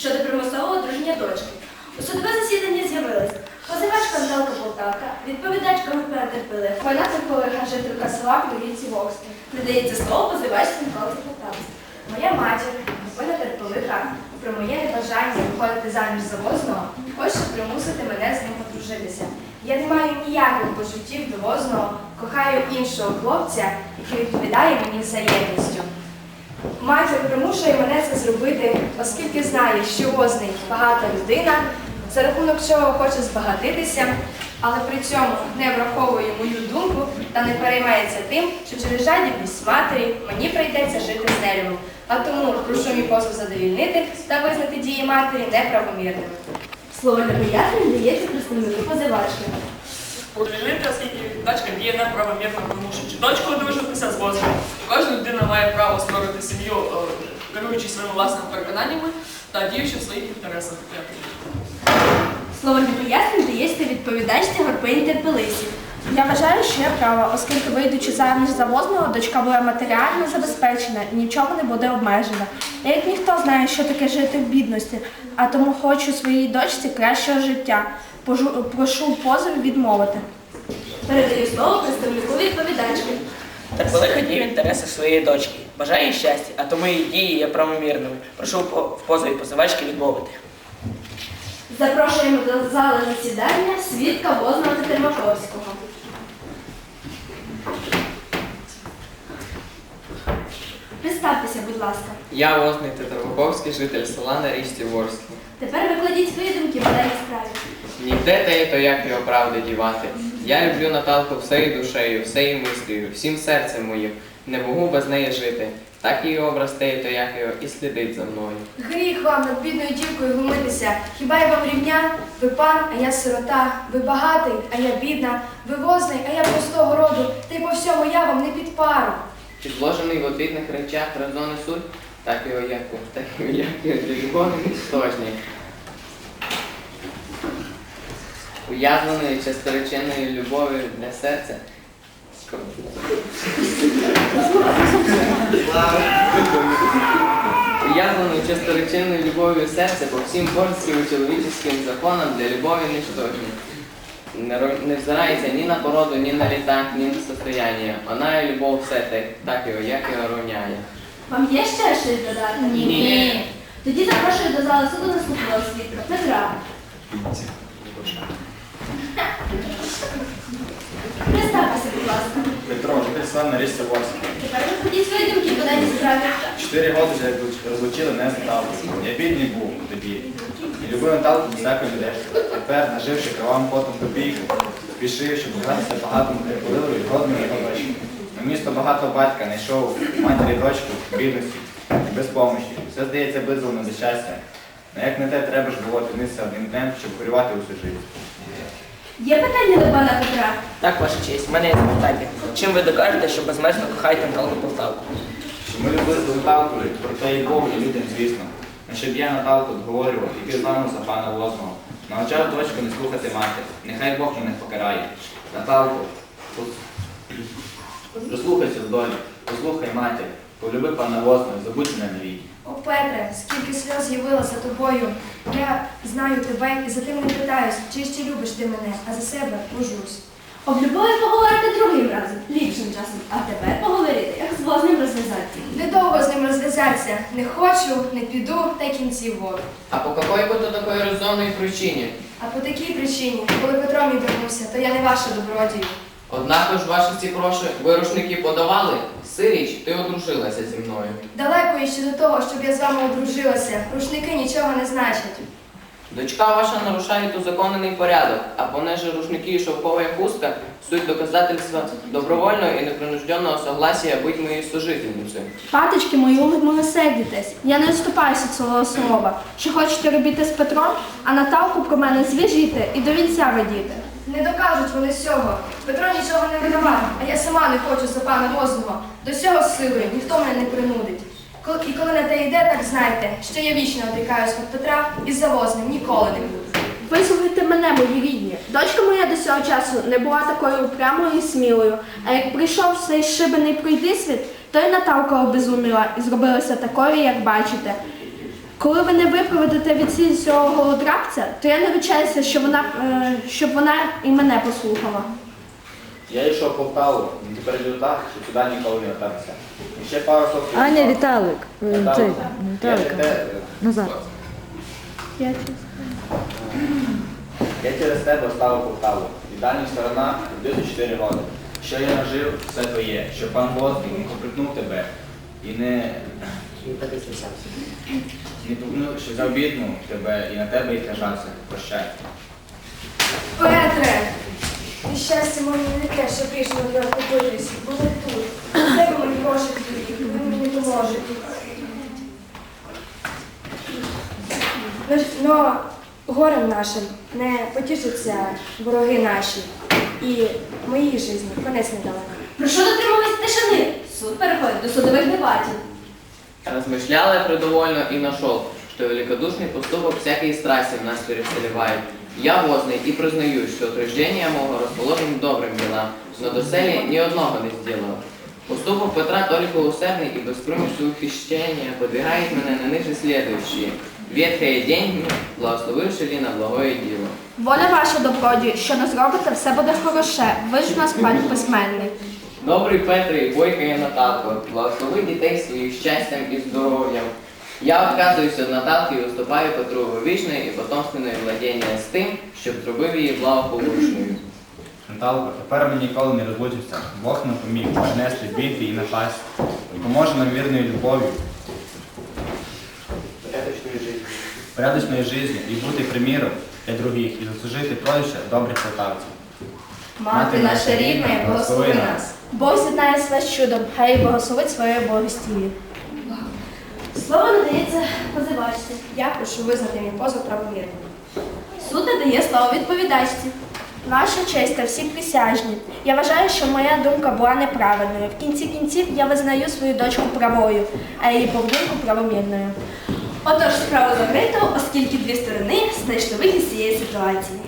щодо примусового одруження дочки. У судове засідання з'явились позивачка Наталка Полтавка, відповідачка Гурпен Терпили, вона колега жителька села Кривіці Вовське. Надається слово позивачці Наталці Полтавці. Моя матір, Гурпина Терпилиха, про моє небажання виходити заміж за возного, хоче примусити мене з ним одружитися. Я не маю ніяких почуттів до возного, кохаю іншого хлопця, який відповідає мені взаємністю. Матір примушує мене це зробити, оскільки знає, що возний багата людина, за рахунок чого хоче збагатитися, але при цьому не враховує мою думку та не переймається тим, що через жадібність матері мені прийдеться жити з нервом. А тому прошу мій позов задовільнити та визнати дії матері неправомірними. Слово для пояснень дається представнику позивачки. Удовільнити, оскільки дочка діє неправомірно примушуючи дочку одружитися з возом. Кожна людина має право створити сім'ю, е, керуючи своїми власними переконаннями та діючи в своїх інтересах. Слово для пояснень дається відповідачці Горпині Терпелисі. Я вважаю, що я права, оскільки вийдучи заміж за возного, дочка буде матеріально забезпечена і нічого не буде обмежена. Я як ніхто знаю, що таке жити в бідності, а тому хочу своїй дочці кращого життя. Пожу- Прошу в позові відмовити. Передаю слово представнику відповідачки. Так велика діє в інтересах своєї дочки. Бажає щастя, а тому її дії є правомірними. Прошу в позові позивачки відмовити. Запрошуємо до зали засідання свідка Возного та Термаковського. Представтеся, будь ласка. Я Возний Тетерваковський, житель села на річці Ворскі. Тепер викладіть свої думки в даній справі. Ніде те, то як його правди дівати. Я люблю Наталку всею душею, всею мислею, всім серцем моїм. Не можу без неї жити. Так її образ теє, то як його і слідить за мною. Гріх вам над бідною дівкою глумитися. Хіба я вам рівня? Ви пан, а я сирота. Ви багатий, а я бідна. Ви возний, а я простого роду. Та й по всьому я вам не під пару. Підложений в одвітних речах резони суть, так його як, так його як його для любові нічтожні. Уязвленої частореченної любові для серця. Уязвленою частореченою любов'ю серця по всім польським і законам для любові нічтожні. Не, взирається ні на породу, ні на літак, ні на состояние. Вона і любов все так, так його, як його роняє. Вам є ще щось додати? Ні. Тоді запрошую до зали суду наступного свідка Петра. Представтеся, будь ласка. Петро, житель села на річці Ворська. Тепер виходіть свої думки по даній. Чотири роки вже розлучили мене з Наталкою. Я бідний був тобі. І любив Наталку до всякої людей. Тепер, наживши кровавим потом копійку, спішив, щоб згадатися багатому приполилу і годному його дочку. На місто багатого батька знайшов матері дочку в бідності без помощі. Все здається визволено до щастя. Но як не те, треба ж було тинитися одним днем, щоб горювати усю життя. Є питання до пана Петра? Так, ваша честь, в мене є запитання. Чим ви докажете, що безмежно кохаєте Наталку Полтавку? Що ми любили з Наталкою, про те і Богу, і людям, звісно. Ну, щоб я Наталку договорював і пізнав за пана Возного. Навчав дочку не слухати мати. Нехай Бог мене покарає. Наталку, пос- дослухайся з долі, послухай матір, полюби пана Возного, і забудь мене навіки. О, Петре, скільки сльоз явила за тобою. Я знаю тебе і за тим не питаюсь, чи ще любиш ти мене, а за себе божусь. Об любові поговорити другим разом, ліпшим часом, а тепер поговорити, як з возним розв'язати. Недовго з ним розв'язатися. Не хочу, не піду, та й кінців воду. А по какой бы то такой резонной причині? А по такій причині, коли Петро мій вернувся, то я не ваша добродію. Однако ж ваші ці прошу, ви рушники подавали, Сиріч, ти одружилася зі мною. Далеко іще до того, щоб я з вами одружилася. Рушники нічого не значать. Дочка ваша нарушає узаконений порядок, а понеже рушники і шовкова хустка суть доказательства добровольного і непринужденного согласия бути моєю сожительницею. Паточки мої милосердітесь. Я не відступаюся від свого слова. Що хочете робити з Петром, а Наталку про мене зв'яжіть і до вінця ведіть. Не докажуть вони цього. Петро нічого не видавав, а я сама не хочу за пана Возного. До цього силою ніхто мене не принудить. І коли на те йде, так знайте, що я вічно опікаюсь від Петра і за Возним ніколи не буду. Вислухайте мене, мої рідні. Дочка моя до цього часу не була такою упрямою і смілою. А як прийшов цей шибений пройдисвіт, то й Наталка обезуміла і зробилася такою, як бачите. Коли ви не випроводите від цього голодрабця, то я не ручаюся, що вона, е, щоб вона і мене послухала. Я йшов в Полтаву, тепер йду так, що сюди ніколи не вертатися. І ще пару слов. Аня, Віталик. е, Віталик. Цей, Я через Я через тебе оставив Полтаву. І дальня сторона йди за 4 роки. Що я нажив, все твоє, щоб пан Возний не попритнув тебе і не, не погнув, що заобіднув тебе і на тебе і тяжався. Прощай. Петре, і щастя моє не таке, що прийшло до купитись. Були тут. Де ви мені можете? Ви мені поможете. Ну, Ну, горем нашим не потішаться вороги наші. І моїй житті конець недалеко. Прошу дотримуватися тишини. Суд переходить до судових дебатів. Размышлял я предовольно и нашел, что великодушный поступок всякой страсти в нас переселивает. Я возный и признаю, что от рождения мого расположен к добрым делам, но до цели ни одного не сделал. Поступок Петра только усердный и без промыслу хищения подвигает меня на ниже следующие. Ветхие деньги, благословивши ли на благое дело. Воля ваша добродію, що не зробите, все буде хороше. Ви ж у нас пан письменний. Добрий Петре і бойкає Наталко, благослови дітей своїх щастям і здоров'ям. Я відказуюся від Наталки і уступаю Петру у вічне і потомственне владіння з тим, щоб зробив її благополучною. Наталко, тепер ми ніколи не розлучимося. Бог нам поміг перенести біди і напасть. Допоможе нам вірною любов'ю, порядочною життю і бути приміром для других і заслужити прозвище добрих полтавців. Мати наша рідна, благослови нас. Бог з'єднає з чудом, хай благословить своєю благостію. Слово надається позивачці. Я прошу визнати мій позов правомірним. Суд надає слово відповідачці. Ваша честь та всі присяжні. Я вважаю, що моя думка була неправильною. В кінці кінців я визнаю свою дочку правою, а її поведінку правомірною. Отож, справу закрито, оскільки дві сторони знайшли вихід з цієї ситуації.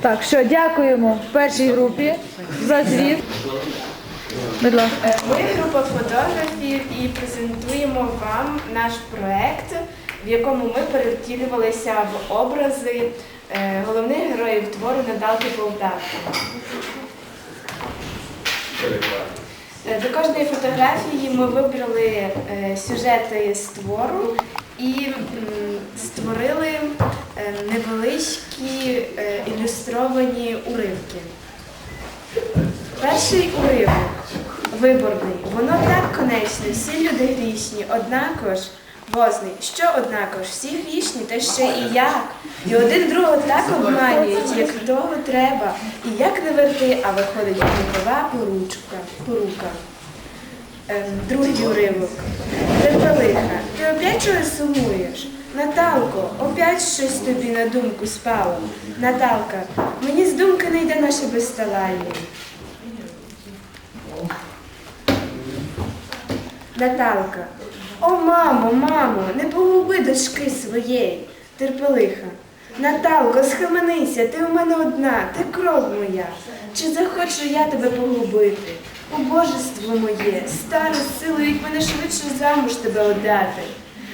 Так, що дякуємо першій групі за звіт. Будь ласка. Е, Ми група фотографів і презентуємо вам наш проект, в якому ми перевтілювалися в образи е, головних героїв твору Наталки Полтавки. До кожної фотографії ми вибрали е, сюжети з твору і створили е, невеличкі е, ілюстровані уривки. Перший уривок виборний. Воно так конечне, всі люди грішні, однакож возний. Що однакож? Всі грішні, та ще і як. І один другого так обманюють, як того треба. І як не верти, а виходить гнітова поручка, порука. Ем, другий уривок. Терпелиха, ти опять чогось сумуєш? Наталко, опять щось тобі на думку спало. Наталка, мені з думки не йде наше безталання. Наталка. О, мамо, мамо, не погуби дочки своєї. Терпелиха. Наталко, схаменися, ти у мене одна, ти кров моя. Чи захочу я тебе погубити? Убожество моє, старе силують мене швидше замуж тебе отдати.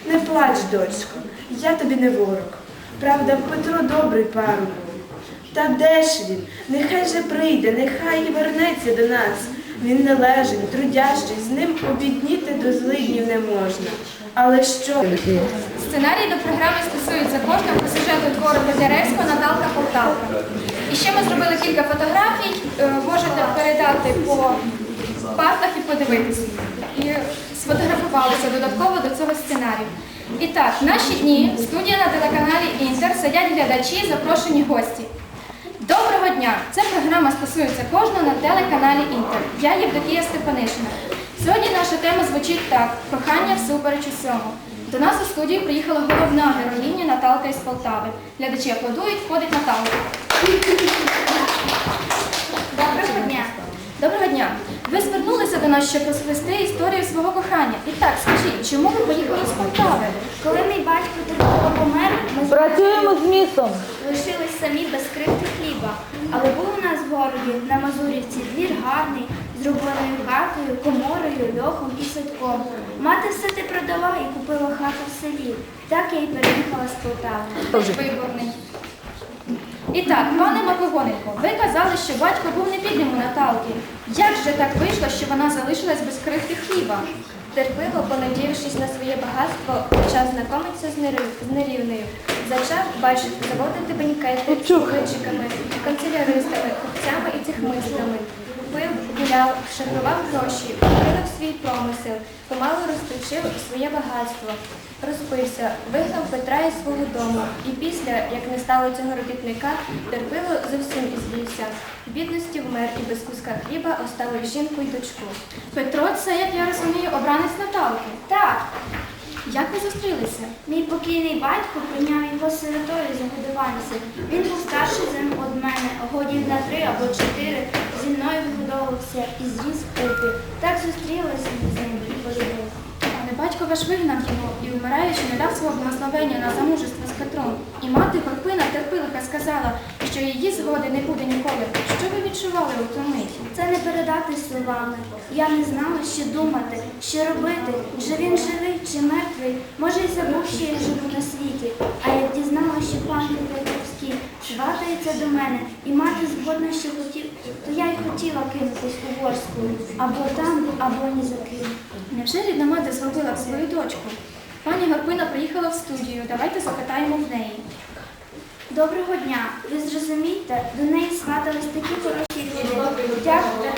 Не плач, дочко, я тобі не ворог. Правда, Петро добрий парубок. Та де ж він? Нехай же прийде, нехай і вернеться до нас. Він належний, трудящий, з ним обідніти до злиднів не можна. Але що? Сценарій до програми стосується кожного по сюжету твору Базяревського Наталка Полтавка. І ще ми зробили кілька фотографій, е, можете передати по партах і подивитися. І сфотографувалися додатково до цього сценарію. І так, в наші дні студія на телеканалі Інтер сидять глядачі, запрошені гості. Дня! Ця програма стосується кожного на телеканалі Інтер. Я Євдокія Степанишина. Сьогодні наша тема звучить так: кохання всупереч усьому. До нас у студію приїхала головна героїня Наталка із Полтави. Глядачі аплодують, входить Наталка. Доброго дня! Доброго дня! Ви звернулися до нас, щоб розповісти історію свого кохання. І так, скажіть, чому ви поїхали з Полтави? Коли мій батько терпеливо помер, ми Працюємо з містом. лишились самі без крихти. Але був у нас в городі на Мазурівці двір гарний, зробленою хатою, коморою, льохом і садком. Мати все те продала і купила хату в селі. Так я й переїхала з Полтави. Виборний. І так, пане Макогоненко, ви казали, що батько був не у Наталки. Як же так вийшло, що вона залишилась без крихти хліба? Терпило, понадіявшись на своє багатство, почав знайомитися з з нерівнею. Зачав бачити, заводити бенькети з вичиками, канцеляристами, купцями і цих Пив, гуляв, шахрував гроші, покинув свій промисел, помалу розточив своє багатство, розпився, вигнав Петра із свого дому. І після, як не стало цього робітника, терпило зовсім ізлівся. В бідності вмер і без куска хліба оставив жінку й дочку. Петро, це, як я розумію, обранець Наталки. Так, Як ви зустрілися? Мій покійний батько прийняв його сиротою за годуванця. Він був старший за од мене, годів на три або чотири. Зі мною вигодовувався і зріс пити. Так зустрілися ми з ним і пожили. Але батько ваш вигнав його і, умираючи, не дав свого благословення на замужество з Петром. І мати Горпина терпилика сказала, що її згоди не буде ніколи. Що ви відчували у ту мить? Це не передати словами. Я не знала, що думати, що робити, чи він живий, чи мертвий. Може, й забув, що я живу на світі. А як дізналася, що пан Петровський сватається до мене, і мати згодна, що хотів, то я й хотіла кинутись у Ворську. Або там, або ні за ким. Невже рідна мати згубила свою дочку? Пані приїхала в студію. Давайте запитаємо в неї. Доброго дня. Ви зрозумієте, до неї сватались такі хороші люди. Дядька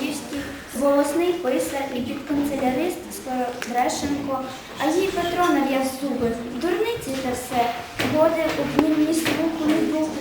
Київський, волосний писар і підканцелярист Скоробрешенко, а їй Петро нав'яв зуби. Дурниці та все. Годи обмін ні слуху, ні духу,